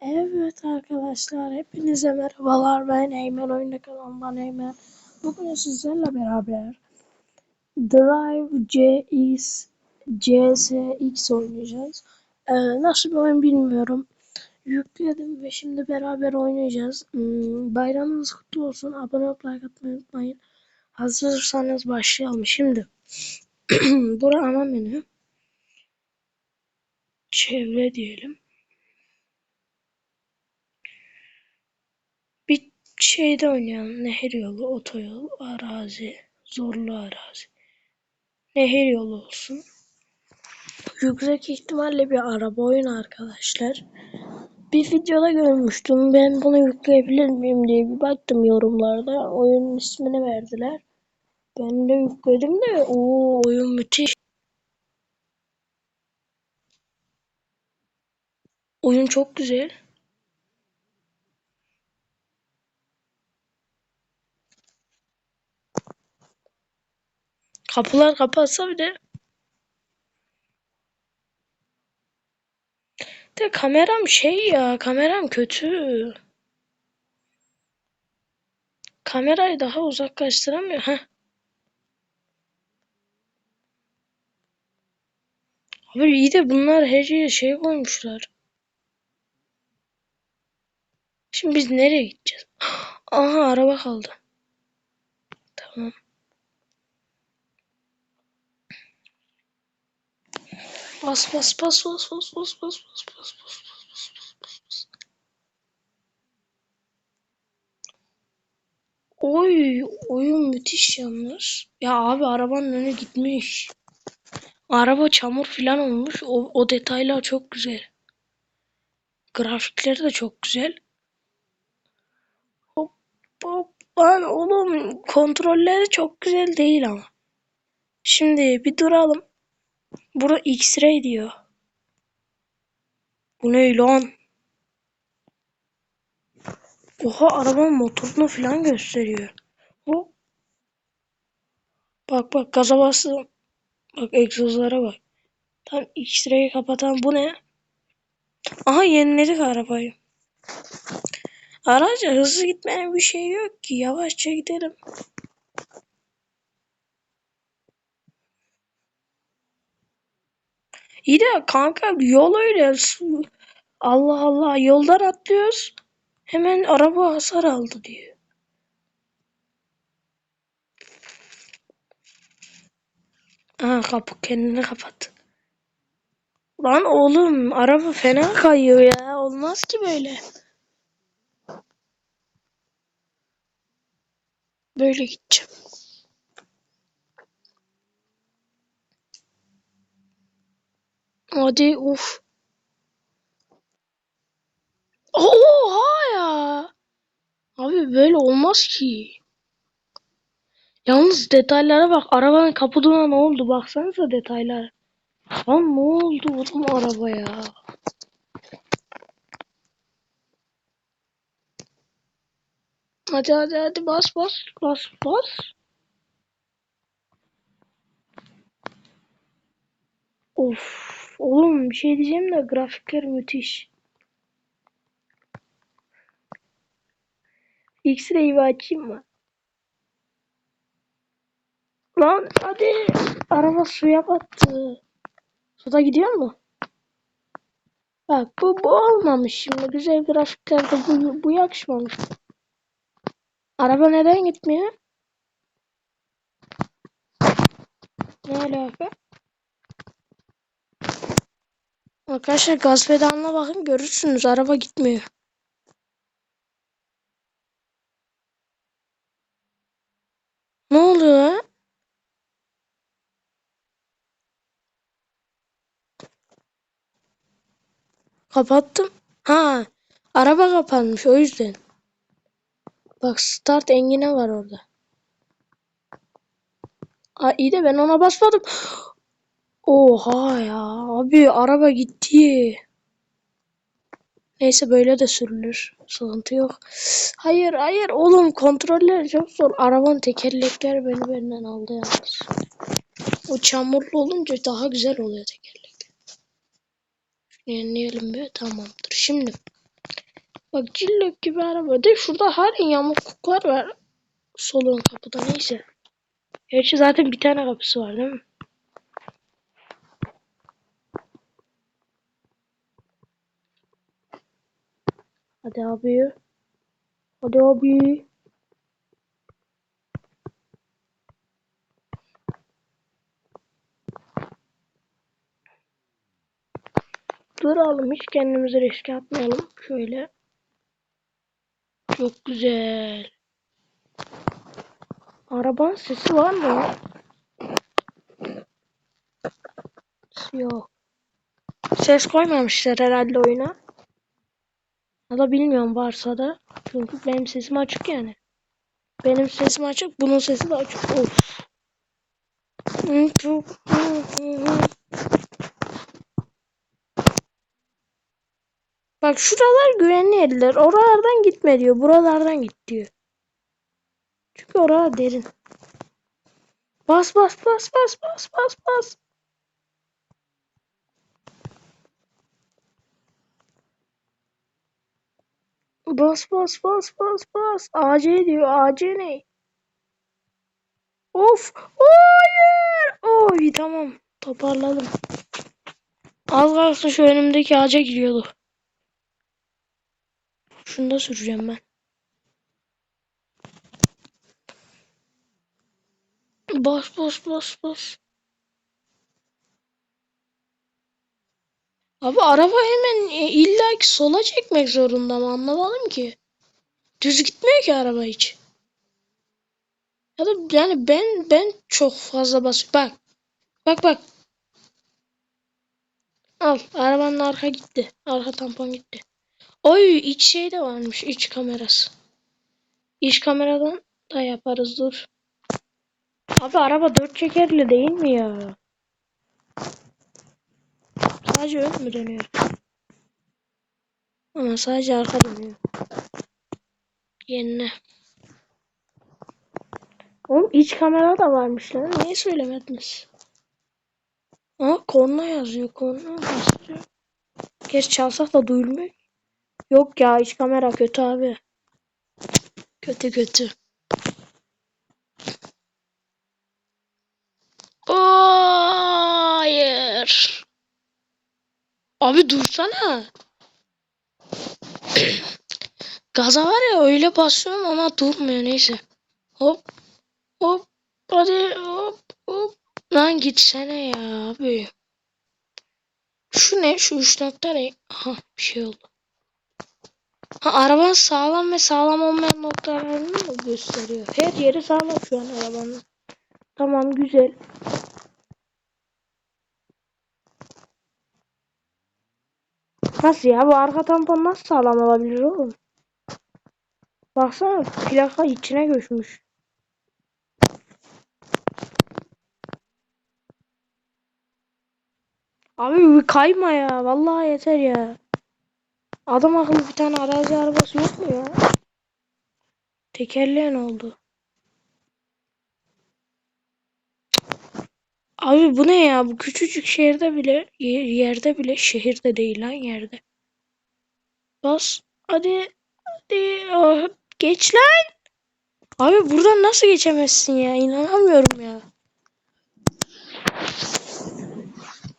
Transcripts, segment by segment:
Evet arkadaşlar hepinize merhabalar ben Eymen Oyunda kanalından Eymen. Bugün sizlerle beraber Drive CX CSX oynayacağız. Ee, nasıl bir oyun bilmiyorum. Yükledim ve şimdi beraber oynayacağız. Hmm, bayramınız kutlu olsun. Abone olup like atmayı unutmayın. Hazırsanız başlayalım. Şimdi bura ana menü. Çevre diyelim. Bir şeyde oynayalım. Nehir yolu, otoyol, arazi, zorlu arazi. Nehir yolu olsun. Yüksek ihtimalle bir araba oyunu arkadaşlar. Bir videoda görmüştüm. Ben bunu yükleyebilir miyim diye bir baktım yorumlarda. Oyunun ismini verdiler. Ben de yükledim de o oyun müthiş. Oyun çok güzel. Kapılar kapatsa bir de de kameram şey ya kameram kötü. Kamerayı daha uzaklaştıramıyor. Heh. Abi iyi de bunlar her şeye şey koymuşlar. Şimdi biz nereye gideceğiz? Aha araba kaldı. Tamam. Bas bas bas bas bas bas bas bas bas bas bas. Oy oyun müthiş yalnız. Ya abi arabanın önü gitmiş. Araba çamur falan olmuş. O, o detaylar çok güzel. Grafikleri de çok güzel. Hop hop. Lan oğlum kontrolleri çok güzel değil ama. Şimdi bir duralım. Burada X-ray diyor. Bu ne lan? Oha arabanın motorunu falan gösteriyor. Hop. Bak bak gaza bastım. Bak egzozlara bak. Tam X-ray'i kapatan bu ne? Aha yeniledik arabayı. Araca hızlı gitmeyen bir şey yok ki. Yavaşça gidelim. İyi de kanka yol öyle. Allah Allah yoldan atlıyoruz. Hemen araba hasar aldı diyor. Aha kapı kendini kapat. Lan oğlum araba fena kayıyor ya. Olmaz ki böyle. Böyle gideceğim. Hadi uf. Oha ya. Abi böyle olmaz ki. Yalnız detaylara bak. Arabanın kaputuna ne oldu? Baksanıza detaylar. Lan ne oldu oğlum arabaya? Hadi hadi hadi bas bas bas bas. Of. Oğlum bir şey diyeceğim de grafikler müthiş. X-ray'i açayım mı? Lan hadi. Araba suya battı. Suda gidiyor mu? Bak bu, bu olmamış şimdi. Güzel grafiklerde bu, bu yakışmamış. Araba neden gitmiyor? Ne alaka? Arkadaşlar gaz pedalına bakın görürsünüz araba gitmiyor. Ne oluyor? Kapattım. Ha, araba kapanmış o yüzden. Bak start engine var orada. Aa, iyi de ben ona basmadım. Oha ya abi araba gitti. Neyse böyle de sürülür. Sıkıntı yok. Hayır hayır oğlum kontroller çok zor. Arabanın tekerlekleri beni benden aldı yalnız. O çamurlu olunca daha güzel oluyor tekerlekler. Yenileyelim bir tamamdır. Şimdi Bak cillop gibi araba. De şurada halen yamukluklar var. Solun kapıda neyse. Gerçi zaten bir tane kapısı var değil mi? Hadi abi. Hadi abi. Duralım hiç kendimizi riske atmayalım. Şöyle. Çok güzel. Arabanın sesi var mı? Yok. Ses koymamışlar herhalde oyuna. Ya da bilmiyorum varsa da. Çünkü benim sesim açık yani. Benim sesim açık, bunun sesi de açık. Of. Bak şuralar güvenli yerler. Oralardan gitme diyor. Buralardan git diyor. Çünkü oralar derin. Bas bas bas bas bas bas bas. Bas bas bas bas bas. AC diyor. AC ne? Of. Hayır. Oy tamam. Toparladım. Az kalsın şu önümdeki ağaca giriyordu. Şunu da süreceğim ben. Bas bas bas bas. Abi araba hemen e, illa ki sola çekmek zorunda mı anlamadım ki. Düz gitmiyor ki araba hiç. Ya da yani ben ben çok fazla bas. Bak. Bak bak. Al arabanın arka gitti. Arka tampon gitti. Oy iç şey de varmış iç kamerası. İç kameradan da yaparız dur. Abi araba dört çekerli değil mi ya? Sadece ön mü dönüyor? Ama sadece arka dönüyor. Yenine. Oğlum iç kamera da varmış lan. Niye söylemediniz? Aa korna yazıyor. Korna basıyor. Geç çalsak da duyulmuyor. Yok ya iç kamera kötü abi. Kötü kötü. Hayır. Abi dursana. Gaza var ya öyle basıyorum ama durmuyor neyse. Hop hop hadi hop hop. Lan gitsene ya abi. Şu ne? Şu üç nokta ne? Aha bir şey oldu. Ha arabanın sağlam ve sağlam olmayan noktalarını mı gösteriyor? Her yeri sağlam şu an arabanın. Tamam güzel. Nasıl ya? Bu arka tampon nasıl sağlam olabilir oğlum? Baksana plaka içine göçmüş. Abi bir kayma ya. Vallahi yeter ya. Adam akıllı bir tane arazi arabası yok mu ya? Tekerleğin oldu. Abi bu ne ya? Bu küçücük şehirde bile ye- yerde bile şehirde değil lan yerde. Bas. Hadi. Hadi. Ah, geç lan. Abi buradan nasıl geçemezsin ya? İnanamıyorum ya.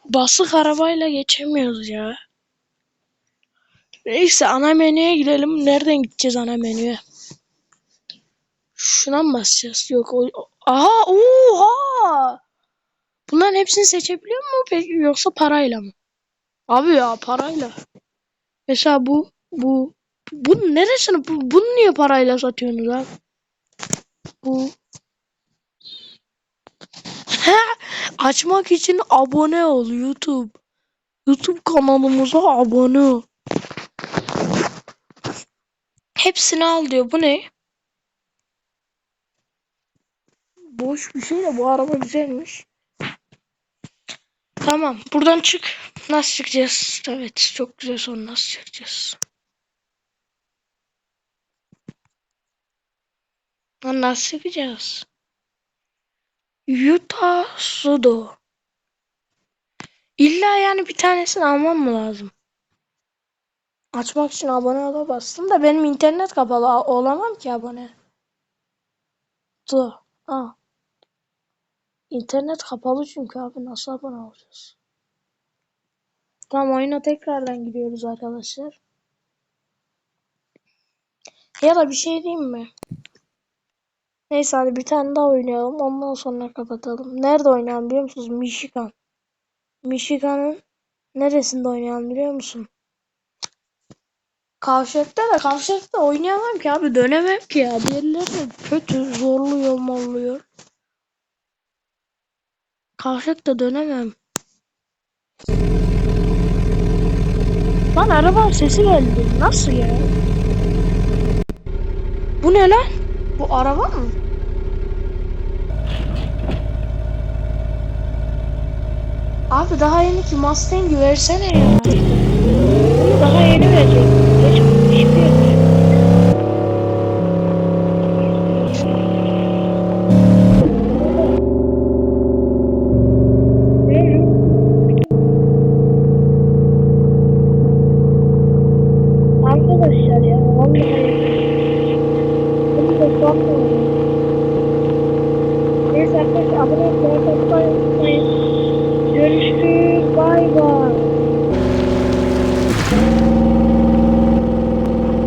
Basık arabayla geçemiyoruz ya. Neyse ana menüye gidelim. Nereden gideceğiz ana menüye? Şuna mı basacağız? Yok. O... Aha! Oha! Bunların hepsini seçebiliyor mu peki yoksa parayla mı? Abi ya parayla. Mesela bu bu bu neresini bu, bunu niye parayla satıyorsunuz abi? Bu açmak için abone ol YouTube. YouTube kanalımıza abone ol. Hepsini al diyor. Bu ne? Boş bir şey de bu araba güzelmiş. Tamam buradan çık. Nasıl çıkacağız? Evet çok güzel soru nasıl çıkacağız? Nasıl çıkacağız? Utah Sudo. İlla yani bir tanesini almam mı lazım? Açmak için abone ola bastım da benim internet kapalı. Olamam ki abone. Dur. Aa. İnternet kapalı çünkü abi nasıl abone olacağız? Tamam oyuna tekrardan giriyoruz arkadaşlar. Ya da bir şey diyeyim mi? Neyse hadi bir tane daha oynayalım. Ondan sonra kapatalım. Nerede oynayalım biliyor musunuz? Michigan. Michigan'ın neresinde oynayalım biliyor musun? Kavşakta da kavşakta oynayamam ki abi. Dönemem ki ya. Diğerleri de kötü. Zorluyor molluyor. Kavşakta dönemem. Lan araba sesi geldi. Nasıl ya? Bu ne lan? Bu araba mı? Abi daha yeni ki Mustang'i versene ya. Daha yeni verecek. Geç hiçbir